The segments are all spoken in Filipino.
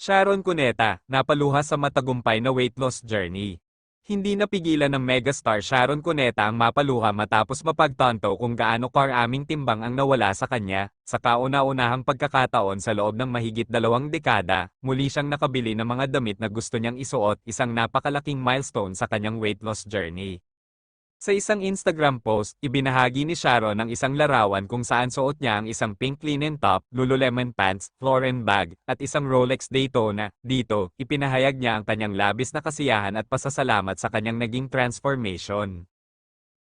Sharon Cuneta, napaluha sa matagumpay na weight loss journey. Hindi napigilan ng megastar Sharon Cuneta ang mapaluha matapos mapagtanto kung gaano karaming timbang ang nawala sa kanya. Sa kauna-unahang pagkakataon sa loob ng mahigit dalawang dekada, muli siyang nakabili ng mga damit na gusto niyang isuot, isang napakalaking milestone sa kanyang weight loss journey. Sa isang Instagram post, ibinahagi ni Sharon ang isang larawan kung saan suot niya ang isang pink linen top, Lululemon pants, Floren bag, at isang Rolex Daytona. Dito, ipinahayag niya ang kanyang labis na kasiyahan at pasasalamat sa kanyang naging transformation.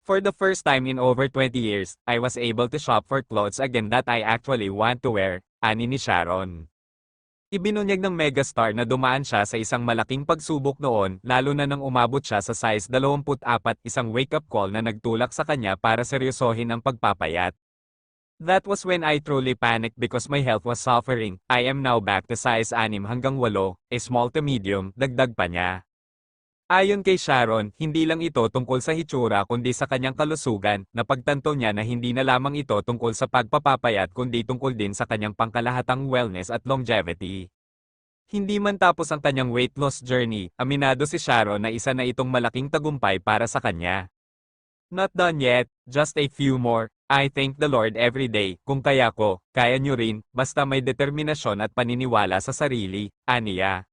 For the first time in over 20 years, I was able to shop for clothes again that I actually want to wear, ani ni Sharon. Ibinunyag ng megastar na dumaan siya sa isang malaking pagsubok noon, lalo na nang umabot siya sa size 24, isang wake-up call na nagtulak sa kanya para seryosohin ang pagpapayat. That was when I truly panicked because my health was suffering. I am now back to size 6 hanggang 8, a small to medium, dagdag pa niya. Ayon kay Sharon, hindi lang ito tungkol sa hitsura kundi sa kanyang kalusugan, napagtanto niya na hindi na lamang ito tungkol sa pagpapapayat kundi tungkol din sa kanyang pangkalahatang wellness at longevity. Hindi man tapos ang kanyang weight loss journey, aminado si Sharon na isa na itong malaking tagumpay para sa kanya. Not done yet, just a few more. I thank the Lord every day, kung kaya ko, kaya nyo rin, basta may determinasyon at paniniwala sa sarili, aniya.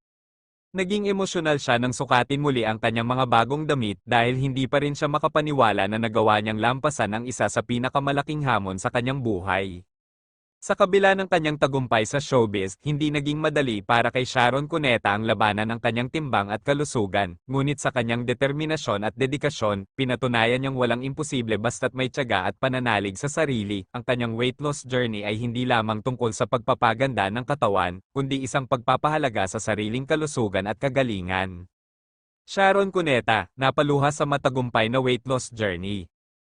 Naging emosyonal siya nang sukatin muli ang kanyang mga bagong damit dahil hindi pa rin siya makapaniwala na nagawa niyang lampasan ang isa sa pinakamalaking hamon sa kanyang buhay. Sa kabila ng kanyang tagumpay sa showbiz, hindi naging madali para kay Sharon Cuneta ang labanan ng kanyang timbang at kalusugan, ngunit sa kanyang determinasyon at dedikasyon, pinatunayan niyang walang imposible basta't may tiyaga at pananalig sa sarili. Ang kanyang weight loss journey ay hindi lamang tungkol sa pagpapaganda ng katawan, kundi isang pagpapahalaga sa sariling kalusugan at kagalingan. Sharon Cuneta, napaluha sa matagumpay na weight loss journey.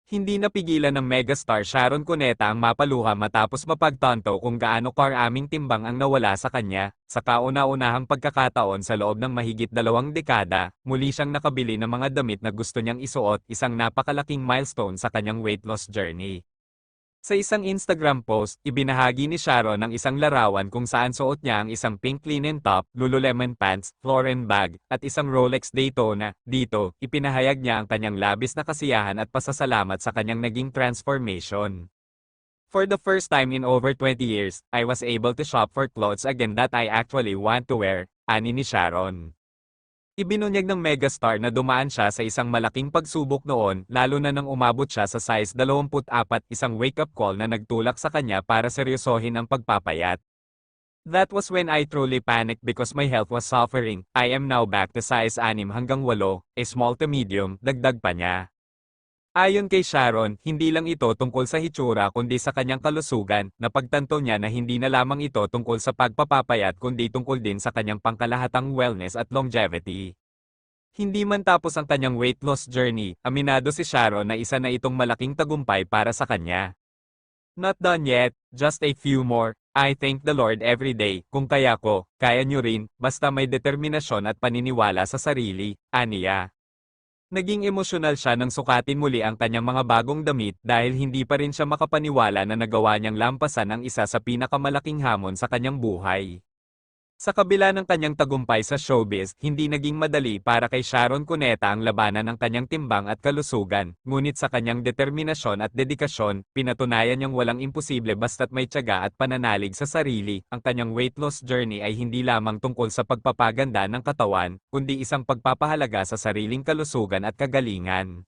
Hindi napigilan ng megastar Sharon Cuneta ang mapaluha matapos mapagtanto kung gaano karaming timbang ang nawala sa kanya. Sa kauna-unahang pagkakataon sa loob ng mahigit dalawang dekada, muli siyang nakabili ng mga damit na gusto niyang isuot, isang napakalaking milestone sa kanyang weight loss journey. Sa isang Instagram post, ibinahagi ni Sharon ang isang larawan kung saan suot niya ang isang pink linen top, Lululemon pants, Floren bag, at isang Rolex Daytona. Dito, ipinahayag niya ang kanyang labis na kasiyahan at pasasalamat sa kanyang naging transformation. For the first time in over 20 years, I was able to shop for clothes again that I actually want to wear, ani ni Sharon. Ibinunyag ng megastar na dumaan siya sa isang malaking pagsubok noon, lalo na nang umabot siya sa size 24, isang wake-up call na nagtulak sa kanya para seryosohin ang pagpapayat. That was when I truly panicked because my health was suffering. I am now back to size 6 hanggang 8, a small to medium, dagdag pa niya. Ayon kay Sharon, hindi lang ito tungkol sa hitsura kundi sa kanyang kalusugan, napagtanto niya na hindi na lamang ito tungkol sa pagpapapayat kundi tungkol din sa kanyang pangkalahatang wellness at longevity. Hindi man tapos ang kanyang weight loss journey, aminado si Sharon na isa na itong malaking tagumpay para sa kanya. Not done yet, just a few more. I thank the Lord every day, kung kaya ko, kaya nyo rin, basta may determinasyon at paniniwala sa sarili, aniya. Naging emosyonal siya nang sukatin muli ang kanyang mga bagong damit dahil hindi pa rin siya makapaniwala na nagawa niyang lampasan ang isa sa pinakamalaking hamon sa kanyang buhay. Sa kabila ng kanyang tagumpay sa showbiz, hindi naging madali para kay Sharon Cuneta ang labanan ng kanyang timbang at kalusugan, ngunit sa kanyang determinasyon at dedikasyon, pinatunayan niyang walang imposible basta't may tiyaga at pananalig sa sarili. Ang kanyang weight loss journey ay hindi lamang tungkol sa pagpapaganda ng katawan, kundi isang pagpapahalaga sa sariling kalusugan at kagalingan.